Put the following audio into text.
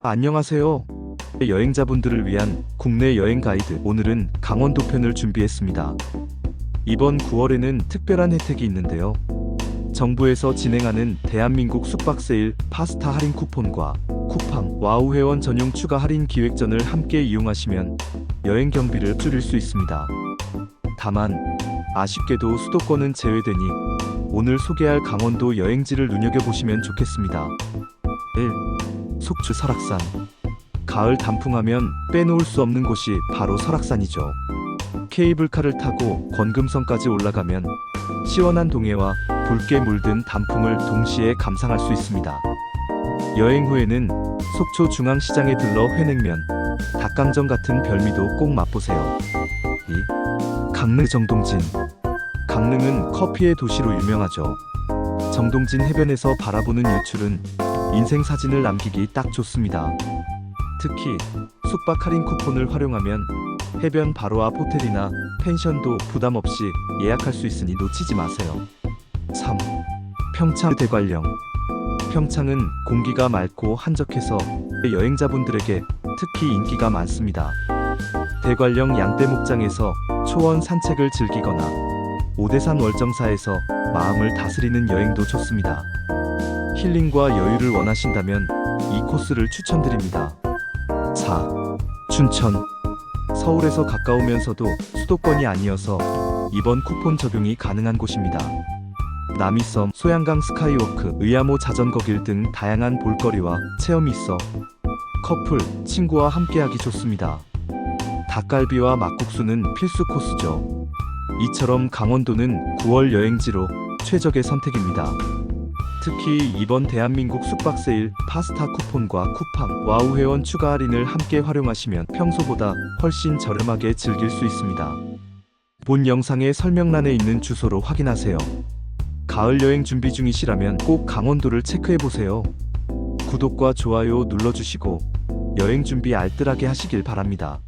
안녕하세요. 여행자분들을 위한 국내 여행 가이드. 오늘은 강원도 편을 준비했습니다. 이번 9월에는 특별한 혜택이 있는데요. 정부에서 진행하는 대한민국 숙박 세일 파스타 할인 쿠폰과 쿠팡 와우 회원 전용 추가 할인 기획전을 함께 이용하시면 여행 경비를 줄일 수 있습니다. 다만 아쉽게도 수도권은 제외되니 오늘 소개할 강원도 여행지를 눈여겨보시면 좋겠습니다. 1. 속초 설악산 가을 단풍하면 빼놓을 수 없는 곳이 바로 설악산이죠. 케이블카를 타고 권금성까지 올라가면 시원한 동해와 붉게 물든 단풍을 동시에 감상할 수 있습니다. 여행 후에는 속초 중앙시장에 들러 회냉면, 닭강정 같은 별미도 꼭 맛보세요. 2. 강릉 정동진 강릉은 커피의 도시로 유명하죠. 정동진 해변에서 바라보는 일출은 인생 사진을 남기기 딱 좋습니다. 특히 숙박 할인 쿠폰을 활용하면 해변 바로 앞 호텔이나 펜션도 부담 없이 예약할 수 있으니 놓치지 마세요. 3. 평창 대관령 평창은 공기가 맑고 한적해서 여행자분들에게 특히 인기가 많습니다. 대관령 양떼 목장에서 초원 산책을 즐기거나 오대산 월정사에서 마음을 다스리는 여행도 좋습니다. 힐링과 여유를 원하신다면 이 코스를 추천드립니다. 4. 춘천 서울에서 가까우면서도 수도권이 아니어서 이번 쿠폰 적용이 가능한 곳입니다. 남이섬, 소양강 스카이워크, 의암호 자전거 길 등 다양한 볼거리와 체험이 있어 커플, 친구와 함께하기 좋습니다. 닭갈비와 막국수는 필수 코스죠. 이처럼 강원도는 9월 여행지로 최적의 선택입니다. 특히 이번 대한민국 숙박 세일 파스타 쿠폰과 쿠팡 와우 회원 추가 할인을 함께 활용하시면 평소보다 훨씬 저렴하게 즐길 수 있습니다. 본 영상의 설명란에 있는 주소로 확인하세요. 가을 여행 준비 중이시라면 꼭 강원도를 체크해 보세요. 구독과 좋아요 눌러주시고 여행 준비 알뜰하게 하시길 바랍니다.